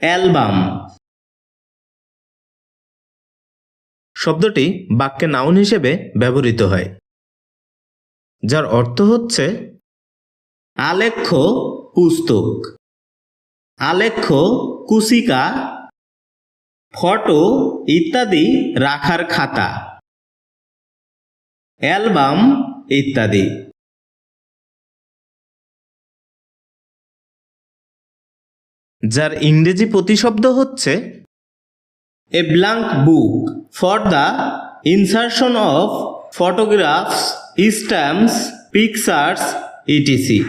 Album. শব্দটি বাক্যে noun হিসেবে ব্যবহৃত হয়, যার অর্থ হচ্ছে আলেখ্য পুস্তক, আলেখ্য কুশিকা, ফটো ইত্যাদি রাখার খাতা, অ্যালবাম ইত্যাদি। যার ইংরেজি প্রতিশব্দ হচ্ছে a blank book for the insertion of photographs stamps pictures etc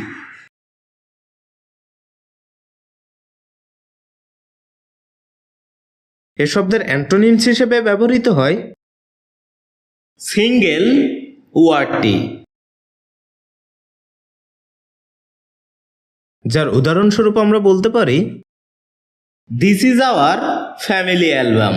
এ শব্দের অ্যান্টোনিমস হিসেবে ব্যবহৃত হয় সিঙ্গেল ওয়ার্ডটি যার উদাহরণস্বরূপ আমরা বলতে পারি this is our family album